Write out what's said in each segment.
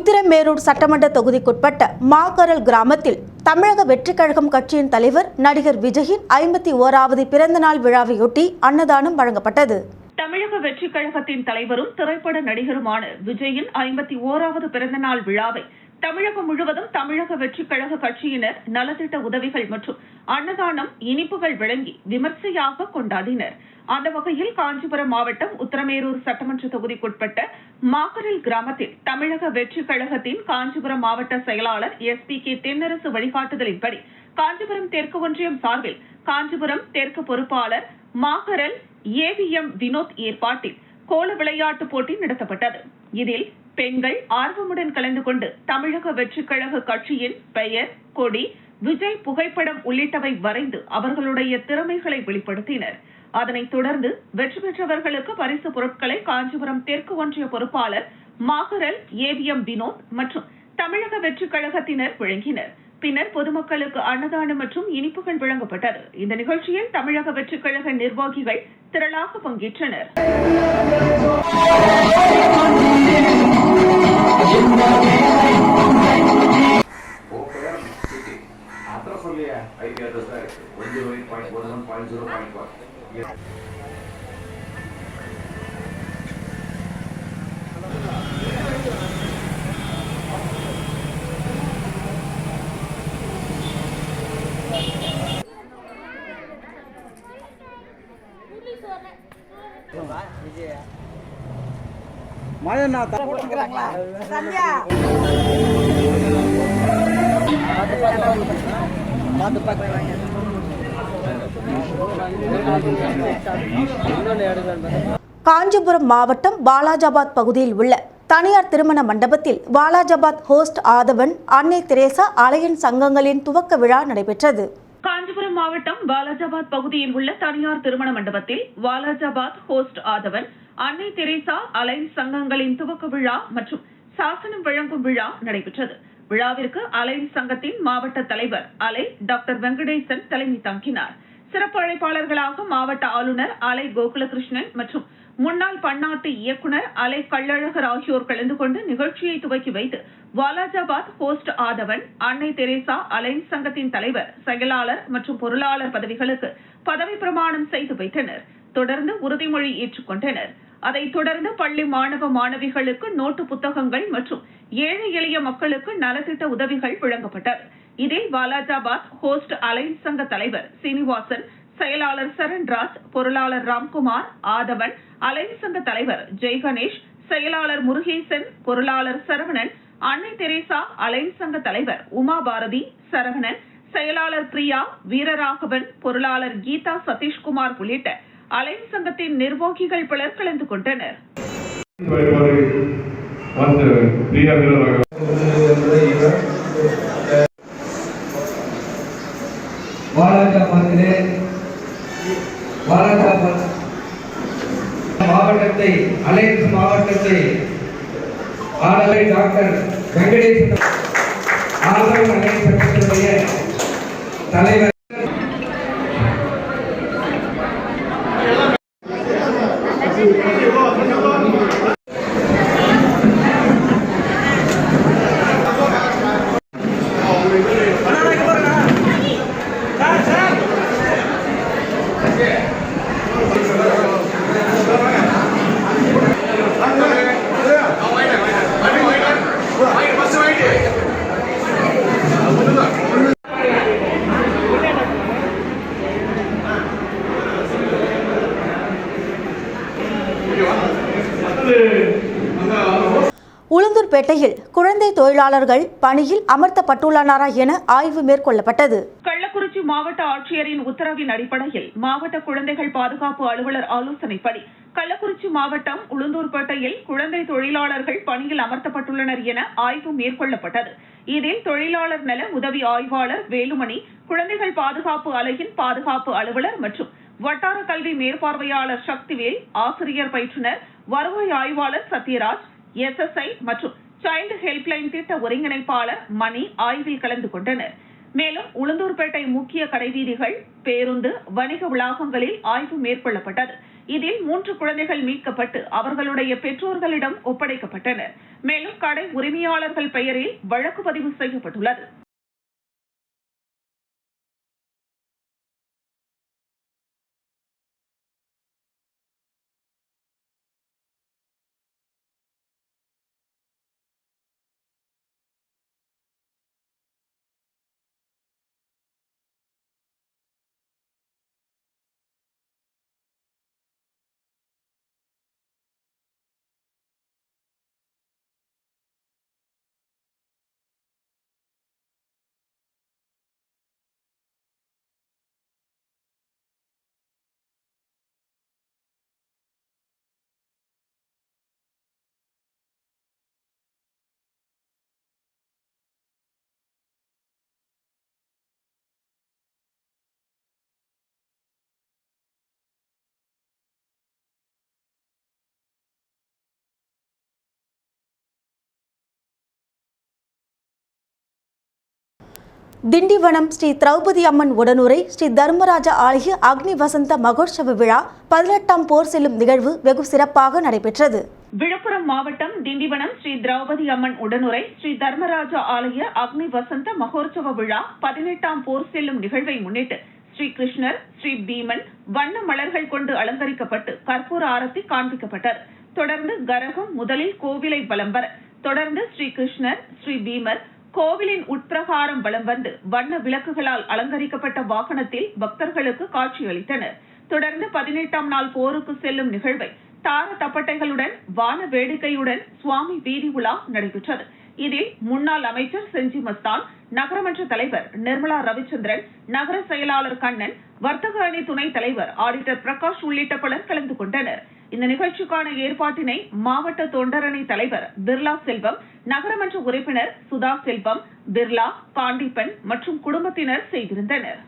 உத்திரமேரூர் சட்டமன்ற தொகுதிக்குட்பட்ட மாக்கரல் கிராமத்தில் தமிழக வெற்றிக் கழகம் கட்சியின் தலைவர் நடிகர் விஜயின் ஐம்பத்தி ஓராவது பிறந்தநாள் விழாவையொட்டி அன்னதானம் வழங்கப்பட்டது. தமிழக வெற்றிக் கழகத்தின் தலைவரும் திரைப்பட நடிகருமான விஜயின் ஐம்பத்தி ஓராவது பிறந்தநாள் விழாவை தமிழகம் முழுவதும் தமிழக வெற்றிக் கழக கட்சியினர் நலத்திட்ட உதவிகள் மற்றும் அன்னதானம் இனிப்புகள் வழங்கி விமர்சையாக கொண்டாடினர். அந்த வகையில் காஞ்சிபுரம் மாவட்டம் உத்தரமேரூர் சட்டமன்ற தொகுதிக்குட்பட்ட மாக்கரில் கிராமத்தில் தமிழக வெற்றிக் கழகத்தின் காஞ்சிபுரம் மாவட்ட செயலாளர் எஸ் பி கே தென்னரசு வழிகாட்டுதலின்படி காஞ்சிபுரம் தெற்கு ஒன்றியம் சார்பில் காஞ்சிபுரம் தெற்கு பொறுப்பாளர் மாக்கரல் ஏவிஎம் வினோத் ஏற்பாட்டில் கோல விளையாட்டு போட்டி நடத்தப்பட்டது. இதில் பெண்கள் ஆர்வமுடன் கலந்து கொண்டு தமிழக வெற்றிக் கழக கட்சியின் பெயர் கொடி விஜய் புகைப்படம் உள்ளிட்டவை வரைந்து அவர்களுடைய திறமைகளை வெளிப்படுத்தினர். அதனைத் தொடர்ந்து வெற்றி பெற்றவர்களுக்கு பரிசு பொருட்களை காஞ்சிபுரம் தெற்கு ஒன்றிய பொறுப்பாளர் மாகரல் ஏவிஎம் வினோத் மற்றும் தமிழக வெற்றிக் கழகத்தினர் வழங்கினர். பின்னர் பொதுமக்களுக்கு அன்னதானம் மற்றும் இனிப்புகள் வழங்கப்பட்டது. இந்த நிகழ்ச்சியில் தமிழக வெற்றிக் கழக நிர்வாகிகள் திரளாக பங்கேற்றனர். சொல்லியா ஐபி அட்ரஸ் தான் இருக்கு. Point one point zero point one மழை நான் காஞ்சிபுரம் மாவட்டம் வாலாஜாபாத் பகுதியில் உள்ள தனியார் திருமண மண்டபத்தில் வாலாஜாபாத் ஹோஸ்ட் ஆதவன் அன்னை தெரேசா அலையன் சங்கங்களின் துவக்க விழா நடைபெற்றது. காஞ்சிபுரம் மாவட்டம் வாலாஜாபாத் பகுதியில் உள்ள தனியார் திருமண மண்டபத்தில் வாலாஜாபாத் ஹோஸ்ட் ஆதவன் அன்னை தெரேசா அலைன் சங்கங்களின் துவக்க விழா மற்றும் சாசனம் வழங்கும் விழா நடைபெற்றது. விழாவிற்கு அலைன் சங்கத்தின் மாவட்ட தலைவர் அலை டாக்டர் வெங்கடேசன் தலைமை தாங்கினார். சிறப்பு அழைப்பாளர்களாக மாவட்ட ஆளுநர் அலை கோகுலகிருஷ்ணன் மற்றும் முன்னாள் பன்னாட்டு இயக்குனர் அலை கள்ளழகர் ஆகியோர் கலந்து கொண்டு நிகழ்ச்சியை துவக்கி வைத்து வாலாஜாபாத் ஹோஸ்ட் ஆதவன் அன்னை தெரேசா அலைன்ஸ் சங்கத்தின் தலைவர் செயலாளர் மற்றும் பொருளாளர் பதவிகளுக்கு பதவி பிரமாணம் செய்து வைத்தனர். தொடர்ந்து உறுதிமொழி ஏற்றுக்கொண்டனர் அதைத் தொடர்ந்து பள்ளி மாணவ மாணவிகளுக்கு நோட்டு புத்தகங்கள் மற்றும் ஏழை எளிய மக்களுக்கு நலத்திட்ட உதவிகள் வழங்கப்பட்டது. இதில் வாலாஜாபாத் ஹோஸ்ட் அலைன்ஸ் சங்க தலைவர் சீனிவாசன் செயலாளர் சரண்ராஜ் பொருளாளர் ராம்குமார் ஆதவன் அலைவு சங்க தலைவர் ஜெய்கணேஷ் செயலாளர் முருகேசன் பொருளாளர் சரவணன் அன்னை தெரேசா அலைவு சங்க தலைவர் உமா பாரதி சரவணன் செயலாளர் பிரியா வீரராகவன் பொருளாளர் கீதா சதீஷ்குமார் உள்ளிட்ட அலைவு சங்கத்தின் நிர்வாகிகள் பலர் கலந்து கொண்டனர். வருவாரு வந்து பிரியா வீரராக வாலாஜாபாத்திலே வாலாஜாபாத் மாவட்டத்தை அலைன்ஸ் மாவட்டத்தை ஆடலை டாக்டர் வெங்கடேசன் ஆதரவு அலைன்ஸ் சங்கத்தினுடைய தலைவர் கல்லுப்பேட்டையில் குழந்தை தொழிலாளர்கள் பணியில் அமர்த்தப்பட்டுள்ளனரா என ஆய்வு மேற்கொள்ளப்பட்டது. கள்ளக்குறிச்சி மாவட்ட ஆட்சியரின் உத்தரவின் அடிப்படையில் மாவட்ட குழந்தைகள் பாதுகாப்பு அலுவலர் ஆலோசனைப்படி கள்ளக்குறிச்சி மாவட்டம் உளுந்தூர்பேட்டையில் குழந்தை தொழிலாளர்கள் பணியில் அமர்த்தப்பட்டுள்ளனர் என ஆய்வு மேற்கொள்ளப்பட்டது. இதில் தொழிலாளர் நல உதவி ஆய்வாளர் வேலுமணி குழந்தைகள் பாதுகாப்பு அலையின் பாதுகாப்பு அலுவலர் மற்றும் வட்டார கல்வி மேற்பார்வையாளர் சக்திவேல் ஆசிரியர் பயிற்றுனர் வருவாய் ஆய்வாளர் சத்யராஜ் எஸ்எஸ்ஐ மற்றும் சைல்டு ஹெல்ப்லைன் திட்ட ஒருங்கிணைப்பாளர் மணி ஆய்வில் கலந்து கொண்டனர். மேலும் உளுந்தூர்பேட்டை முக்கிய கடைவீதிகள் பேருந்து வணிக வளாகங்களில் ஆய்வு மேற்கொள்ளப்பட்டது. இதில் மூன்று குழந்தைகள் மீட்கப்பட்டு அவர்களுடைய பெற்றோர்களிடம் ஒப்படைக்கப்பட்டனர். மேலும் கடை உரிமையாளர்கள் பெயரில் வழக்கு பதிவு செய்யப்பட்டுள்ளது. திண்டிவனம் ஸ்ரீ திரௌபதி அம்மன் உடனுரை ஸ்ரீ தர்மராஜ ஆலய அக்னி வசந்த மகோற்சவ விழா பதினெட்டாம் போர் செல்லும் நிகழ்வு வெகு சிறப்பாக நடைபெற்றது. விழுப்புரம் மாவட்டம் திண்டிவனம் ஸ்ரீ திரௌபதி அம்மன் உடனுரை ஸ்ரீ தர்மராஜா ஆலய அக்னி வசந்த மகோற்சவ விழா பதினெட்டாம் போர் செல்லும் நிகழ்வை முன்னிட்டு ஸ்ரீ கிருஷ்ணர் ஸ்ரீ பீமன் வண்ண மலர்கள் கொண்டு அலங்கரிக்கப்பட்டு கற்பூர ஆரத்தி காண்பிக்கப்பட்டது. தொடர்ந்து கரகம் முதலில் கோவிலை வலம் வர தொடர்ந்து ஸ்ரீ கிருஷ்ணர் ஸ்ரீ பீமர் கோவிலின் உட்பிரகாரம் வலம் வந்து வண்ண விளக்குகளால் அலங்கரிக்கப்பட்ட வாகனத்தில் பக்தர்களுக்கு காட்சியளித்தனர் தொடர்ந்து பதினெட்டாம் நாள் போருக்கு செல்லும் நிகழ்வை தார தப்பட்டைகளுடன் வான வேடிக்கையுடன் சுவாமி வீதி உலா நடைபெற்றது. இதில் முன்னாள் அமைச்சர் செஞ்சி மஸ்தான் நகரமன்ற தலைவர் நிர்மலா ரவிச்சந்திரன் நகர செயலாளர் கண்ணன் வர்த்தக அணி துணைத் தலைவர் ஆடிட்டர் பிரகாஷ் உள்ளிட்ட பலர் கலந்து கொண்டனர். இந்த நிகழ்ச்சிக்கான ஏற்பாட்டினை மாவட்ட தொண்டரணி தலைவர் பிர்லா செல்வம் நகரமன்ற உறுப்பினர் சுதா செல்வம் பிர்லா பாண்டிப்பன் மற்றும் குடும்பத்தினர் செய்திருந்தனர்.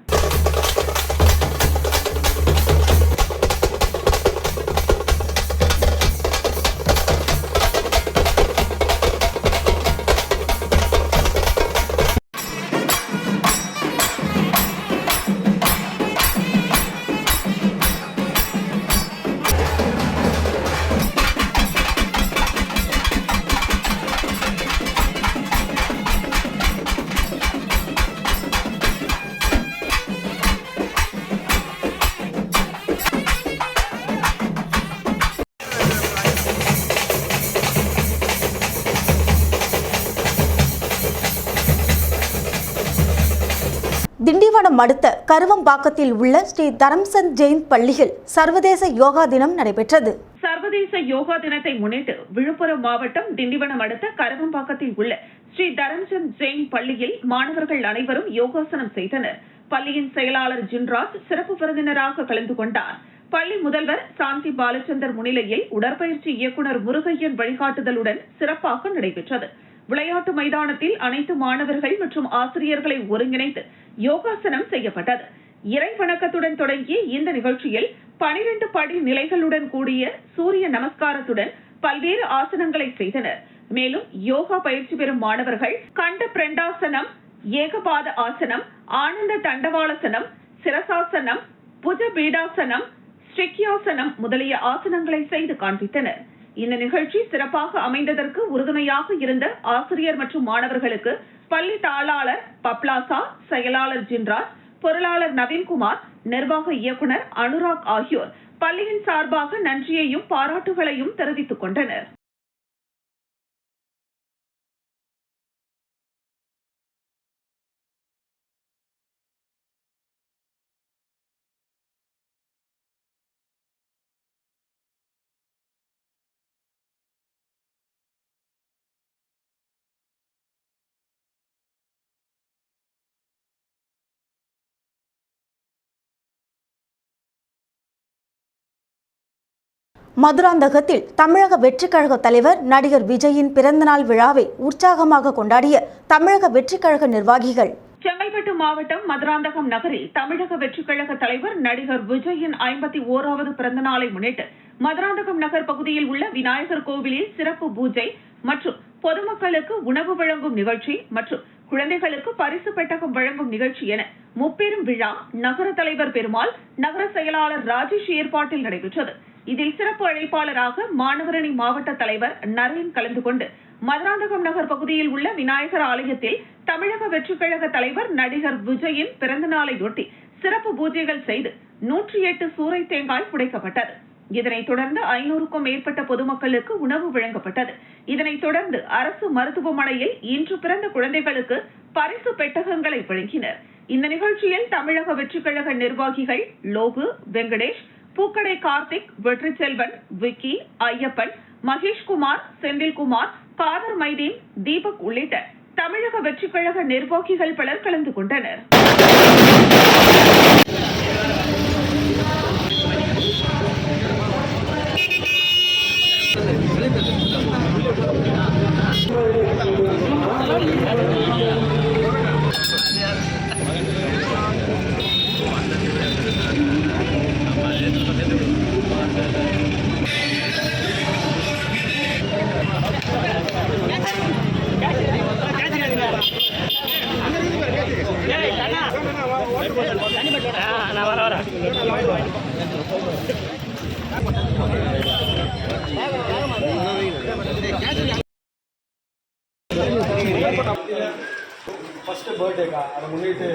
திண்டிவனம் அடுத்த கருவம்பாக்கத்தில் உள்ள ஸ்ரீ தரம்சந்த் ஜெயின் பள்ளியில் சர்வதேச யோகா தினம் நடைபெற்றது. சர்வதேச யோகா தினத்தை முன்னிட்டு விழுப்புரம் மாவட்டம் திண்டிவனம் அடுத்த கருவம்பாக்கத்தில் உள்ள ஸ்ரீ தரம்சந்த் ஜெயின் பள்ளியில் மாணவர்கள் அனைவரும் யோகாசனம் செய்தனர். பள்ளியின் செயலாளர் ஜின்ராஜ் சிறப்பு விருந்தினராக கலந்து கொண்டார். பள்ளி முதல்வர் சாந்தி பாலச்சந்தர் முன்னிலையில் உடற்பயிற்சி இயக்குனர் முருகையன் வழிகாட்டுதலுடன் சிறப்பாக நடைபெற்றது. விளையாட்டு மைதானத்தில் அனைத்து மாணவர்கள் மற்றும் ஆசிரியர்களை ஒருங்கிணைத்து யோகாசனம் செய்யப்பட்டது. இறை வணக்கத்துடன் தொடங்கிய இந்த நிகழ்ச்சியில் பனிரெண்டு படி நிலைகளுடன் கூடிய சூரிய நமஸ்காரத்துடன் பல்வேறு ஆசனங்களை செய்தனர். மேலும் யோகா பயிற்சி பெறும் மாணவர்கள் கண்ட பிரண்டாசனம் ஏகபாத ஆசனம் ஆனந்த தண்டவாளசனம் சிரசாசனம் புஜ பீடாசனம் ஸ்ரீக்கியாசனம் முதலிய ஆசனங்களை செய்து காண்பித்தனர். இந்த நிகழ்ச்சி சிறப்பாக அமைந்ததற்கு உறுதுணையாக இருந்த ஆசிரியர் மற்றும் மாணவர்களுக்கு பள்ளி தாளாளர் பப்லாசா செயலாளர் ஜின்ராஜ் பொருளாளர் நவீன்குமார் நிர்வாக இயக்குனர் அனுராக் ஆகியோர். பள்ளியின் சார்பாக நன்றியையும் பாராட்டுகளையும் தெரிவித்துக் கொண்டனர். மதுராந்தகத்தில் தமிழக வெற்றிக் கழக தலைவர் நடிகர் விஜயின் பிறந்தநாள் விழாவை உற்சாகமாக கொண்டாடிய தமிழக வெற்றிக் கழக நிர்வாகிகள். செங்கல்பட்டு மாவட்டம் மதுராந்தகம் நகரில் தமிழக வெற்றிக் கழக தலைவர் நடிகர் விஜயின் ஐம்பத்தி ஓராவது பிறந்த நாளை முன்னிட்டு மதுராந்தகம் நகர் பகுதியில் உள்ள விநாயகர் கோவிலில் சிறப்பு பூஜை மற்றும் பொதுமக்களுக்கு உணவு வழங்கும் நிகழ்ச்சி மற்றும் குழந்தைகளுக்கு பரிசு பெட்டகம் வழங்கும் நிகழ்ச்சி என முப்பெரும் விழா நகர தலைவர் பெருமாள் நகர செயலாளர் ராஜேஷ் ஏற்பாட்டில் நடைபெற்றது. இதில் சிறப்பு அழைப்பாளராக மாணவரணி மாவட்ட தலைவர் நரேன் கலந்து கொண்டு மதுராந்தகம் நகர் பகுதியில் உள்ள விநாயகர் ஆலயத்தில் தமிழக வெற்றி கழக தலைவர் நடிகர் விஜயின் பிறந்த நாளையொட்டி சிறப்பு பூஜைகள் செய்து நூற்றி எட்டு சூறை தேங்காய் புடைக்கப்பட்டது. இதனைத் தொடர்ந்து ஐநூறுக்கும் மேற்பட்ட பொதுமக்களுக்கு உணவு வழங்கப்பட்டது. இதனைத் தொடர்ந்து அரசு மருத்துவமனையில் இன்று பிறந்த குழந்தைகளுக்கு பரிசு பெட்டகங்களை வழங்கினர். இந்த நிகழ்ச்சியில் தமிழக வெற்றிக் கழக நிர்வாகிகள் லோகு வெங்கடேஷ் பூக்கடை கார்த்திக் வெற்றிச்செல்வன் விக்கி ஐயப்பன் மகேஷ்குமார் செந்தில்குமார் காதர் மைதீன் தீபக் உள்ளிட்ட தமிழக வெற்றிக்கழக நிர்வாகிகள் பலர் கலந்து கொண்டனர். ஃபஸ்ட்டு பர்த்டேக்கா அதை முன்னிட்டு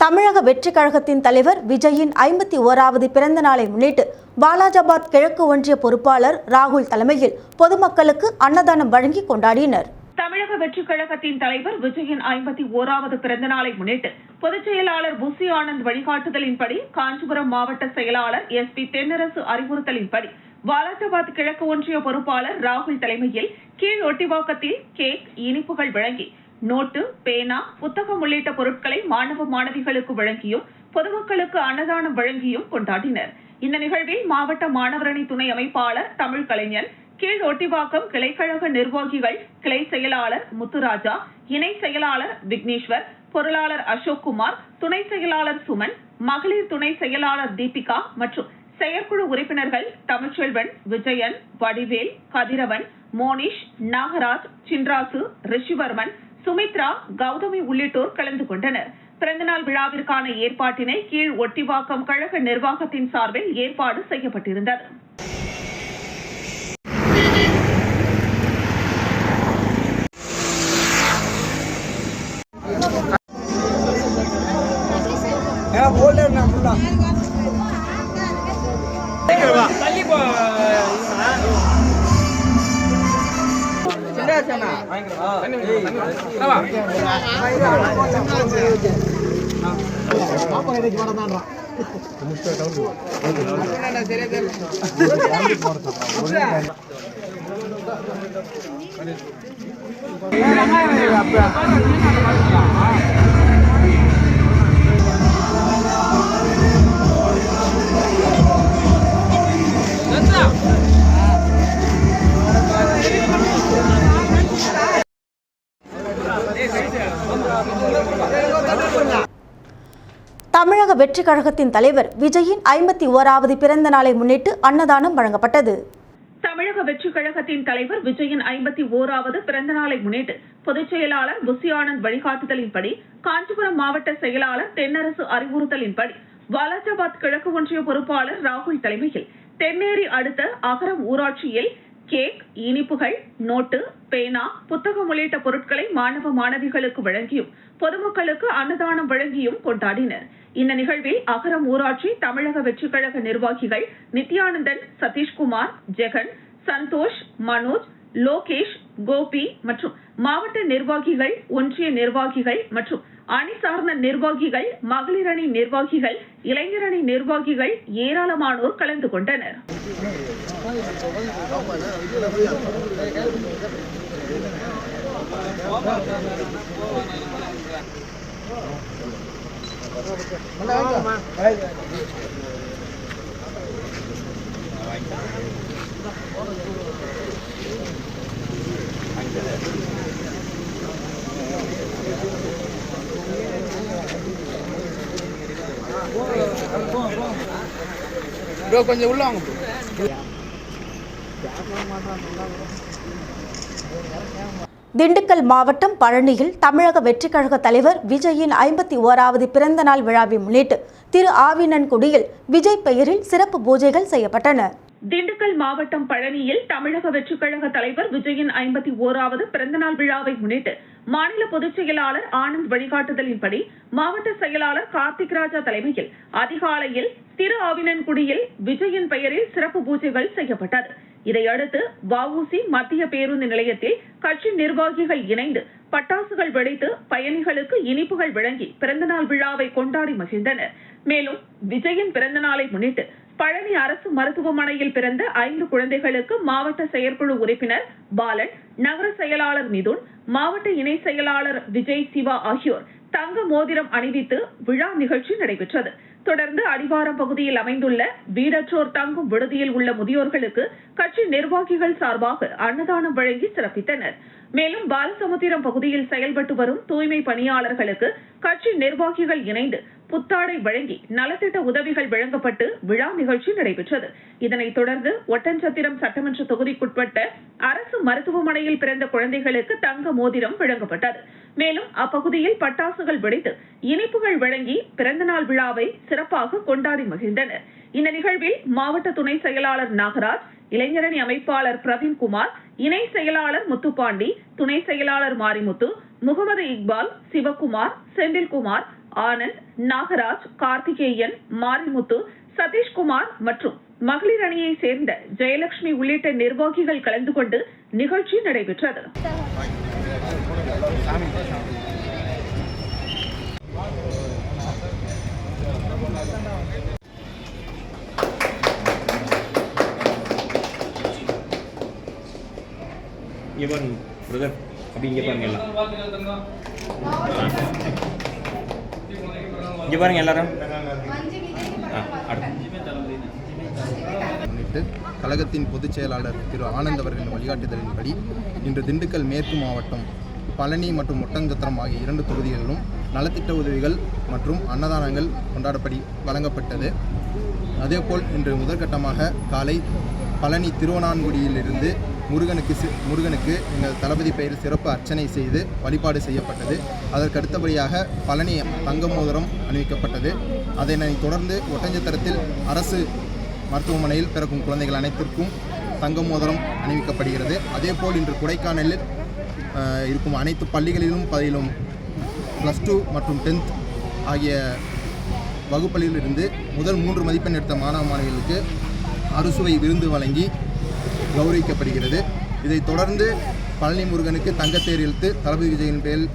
தமிழக வெற்றிக் கழகத்தின் தலைவர் விஜயின் ஐம்பத்தி ஓராவது பிறந்த நாளை முன்னிட்டு பாலாஜாபாத் கிழக்கு ஒன்றிய பொறுப்பாளர் ராகுல் தலைமையில் பொதுமக்களுக்கு அன்னதானம் வழங்கி கொண்டாடினர். தமிழக வெற்றிக் கழகத்தின் தலைவர் விஜயன் ஐம்பத்தி ஓராவது பிறந்த நாளை முன்னிட்டு பொதுச் செயலாளர் புசி ஆனந்த் வழிகாட்டுதலின்படி காஞ்சிபுரம் மாவட்ட செயலாளர் எஸ் பி தென்னரசு அறிவுறுத்தலின்படி வாலாஜாபாத் கிழக்கு ஒன்றிய பொறுப்பாளர் ராகுல் தலைமையில் கீழ் ஒட்டிவாக்கத்தில் கேக் இனிப்புகள் வழங்கி நோட்டு பேனா புத்தகம் உள்ளிட்ட பொருட்களை மாணவ மாணவிகளுக்கு வழங்கியும் பொதுமக்களுக்கு அன்னதானம் வழங்கியும் கொண்டாடினர். இந்த நிகழ்வில் மாவட்ட மாணவரணி துணை அமைப்பாளர் தமிழ் கலைஞன் கீழ் ஒட்டிவாக்கம் கிளைக்கழக நிர்வாகிகள் கிளை செயலாளர் முத்துராஜா இணை செயலாளர் விக்னேஸ்வர் பொருளாளர் அசோக்குமார் துணை செயலாளர் சுமன் மகளிர் துணை செயலாளர் தீபிகா மற்றும் செயற்குழு உறுப்பினர்கள் தமிழ்ச்செல்வன் விஜயன் வடிவேல் கதிரவன் மோனிஷ் நாகராஜ் சின்ராசு ரிஷிவர்மன் சுமித்ரா கௌதமி உள்ளிட்டோர் கலந்து கொண்டனர். பிறந்தநாள் விழாவிற்கான ஏற்பாட்டினை கீழ் ஒட்டிவாக்கம் கழக நிர்வாகத்தின் சார்பில் ஏற்பாடு செய்யப்பட்டிருந்தது. Let's go. தமிழக வெற்றி கழகத்தின் தலைவர் விஜயின் ஐம்பத்தி ஓராவது பிறந்த நாளை முன்னிட்டு அன்னதானம் வழங்கப்பட்டது. தமிழக வெற்றி கழகத்தின் தலைவர் விஜயின் ஐம்பத்தி ஓராவது பிறந்த நாளை முன்னிட்டு பொதுச் செயலாளர் புசியானந்த் வழிகாட்டுதலின்படி காஞ்சிபுரம் மாவட்ட செயலாளர் தென்னரசு அறிவுறுத்தலின்படி வாலாஜாபாத் கிழக்கு ஒன்றிய பொறுப்பாளர் ராகுல் தலைமையில் தென்னேரி அடுத்த அகரம் ஊராட்சியில் கேக் இனிப்புகள் நோட்டு பேனா புத்தகம் உள்ளிட்ட பொருட்களை மாணவ மாணவிகளுக்கு வழங்கியும் பொதுமக்களுக்கு அன்னதானம் வழங்கியும் கொண்டாடினர். இந்த நிகழ்வில் அகரம் ஊராட்சி தமிழக வெற்றிக் கழக நிர்வாகிகள் நித்யானந்தன் சதீஷ்குமார் ஜெகன் சந்தோஷ் மனோஜ் லோகேஷ் கோபி மற்றும் மாவட்ட நிர்வாகிகள் ஒன்றிய நிர்வாகிகள் மற்றும் அணி சார்ந்த நிர்வாகிகள் மகளிர் அணி நிர்வாகிகள் இளைஞர் அணி நிர்வாகிகள் ஏராளமானோர் கலந்து கொண்டனர் Thank you. ப்ரோ கொஞ்சம் உள்ள வாங்க ப்ரோ. திண்டுக்கல் மாவட்டம் பழனியில் தமிழக வெற்றிக் கழக தலைவர் விஜயின் ஐம்பத்தி ஓராவது பிறந்த நாள் விழாவை முன்னிட்டு திரு ஆவினன்குடியில் விஜய் பெயரில் சிறப்பு பூஜைகள் செய்யப்பட்டன. திண்டுக்கல் மாவட்டம் பழனியில் தமிழக வெற்றிக் கழக தலைவர் விஜயின் ஐம்பத்தி ஓராவது பிறந்தநாள் விழாவை முன்னிட்டு மாநில பொதுச் செயலாளர் ஆனந்த் வழிகாட்டுதலின்படி மாவட்ட செயலாளர் கார்த்திக் ராஜா தலைமையில் அதிகாலையில் திரு ஆவினன்குடியில் விஜயின் பெயரில் சிறப்பு பூஜைகள் செய்யப்பட்டது. இதையடுத்து வஉசி மத்திய பேருந்து நிலையத்தில் கட்சி நிர்வாகிகள் இணைந்து பட்டாசுகள் வெடித்து பயணிகளுக்கு இனிப்புகள் வழங்கி பிறந்தநாள் விழாவை கொண்டாடி மகிழ்ந்தனர். மேலும் விஜயின் பிறந்தநாளை முன்னிட்டு பழனி அரசு மருத்துவமனையில் பிறந்த ஐந்து குழந்தைகளுக்கு மாவட்ட செயற்குழு உறுப்பினர் பாலன் நகர செயலாளர் மிதுன் மாவட்ட இணை செயலாளர் விஜய் சிவா ஆகியோர் தங்க மோதிரம் அணிவித்து விழா நிகழ்ச்சி நடைபெற்றது. தொடர்ந்து அடிவாரம் பகுதியில் அமைந்துள்ள வீடற்றோர் தங்கும் விடுதியில் உள்ள முதியோர்களுக்கு கட்சி நிர்வாகிகள் சார்பாக அன்னதானம் வழங்கி சிறப்பித்தனர். மேலும் பாலசமுத்திரம் பகுதியில் செயல்பட்டு வரும் தூய்மை பணியாளர்களுக்கு கட்சி நிர்வாகிகள் இணைந்து புத்தாடை வழங்கி நலத்திட்ட உதவிகள் வழங்கப்பட்டு விழா நிகழ்ச்சி நடைபெற்றது. இதனைத் தொடர்ந்து ஒட்டன்சத்திரம் சட்டமன்ற தொகுதிக்குட்பட்ட அரசு மருத்துவமனையில் பிறந்த குழந்தைகளுக்கு தங்க மோதிரம் வழங்கப்பட்டது. மேலும் அப்பகுதியில் பட்டாசுகள் வெடித்து இனிப்புகள் வழங்கி பிறந்தநாள் விழாவை சிறப்பாக கொண்டாடி மகிழ்ந்தனர். இந்த நிகழ்வில் மாவட்ட துணை செயலாளர் நாகராஜ் இளைஞரணி அமைப்பாளர் பிரவீன்குமார் இணை செயலாளர் முத்துப்பாண்டி துணை செயலாளர் மாரிமுத்து முகமது இக்பால் சிவகுமார் செந்தில்குமார் ஆனந்த் நாகராஜ் கார்த்திகேயன் மாரிமுத்து சதீஷ்குமார் மற்றும் மகளிர் அணியை சேர்ந்த ஜெயலட்சுமி உள்ளிட்ட நிர்வாகிகள் கலந்து கொண்டு நிகழ்ச்சி நடைபெற்றது. இவன் பிரதர் அப்படிங்க பாருங்க இங்கே பாருங்க எல்லாரும். முன்னிட்டு கழகத்தின் பொதுச் செயலாளர் திரு ஆனந்த் அவர்களின் வழிகாட்டுதலின்படி இன்று திண்டுக்கல் மேற்கு மாவட்டம் பழனி மற்றும் ஒட்டங்கத்திரம் ஆகிய இரண்டு தொகுதிகளிலும் நலத்திட்ட உதவிகள் மற்றும் அன்னதானங்கள் கொண்டாடப்படி வழங்கப்பட்டது. அதேபோல் இன்று முதற்கட்டமாக காலை பழனி திருவண்ணான்குடியிலிருந்து முருகனுக்கு சி- முருகனுக்கு எங்கள் தளபதி பெயரில் சிறப்பு அர்ச்சனை செய்து வழிபாடு செய்யப்பட்டது. அதற்கு அடுத்தபடியாக பழனி தங்க மோதிரம் அணிவிக்கப்பட்டது அதனை தொடர்ந்து ஒட்டஞ்சத்திரத்தில் அரசு மருத்துவமனையில் பிறக்கும் குழந்தைகள் அனைத்திற்கும் தங்க மோதிரம் அணிவிக்கப்படுகிறது. அதேபோல் இன்று கொடைக்கானலில் இருக்கும் அனைத்து பள்ளிகளிலும் பதிலும் ப்ளஸ் டூ மற்றும் டென்த் ஆகிய வகுப்புகளில் இருந்து முதல் மூன்று மதிப்பெண் எடுத்த மாணவ மாணவிகளுக்கு அறுசுவை விருந்து வழங்கி கௌரவிக்கப்படுகிறது. இதைத் தொடர்ந்து பழனி முருகனுக்கு தங்கத்தேர் இழுத்து தளபதி விஜயின் பேரில்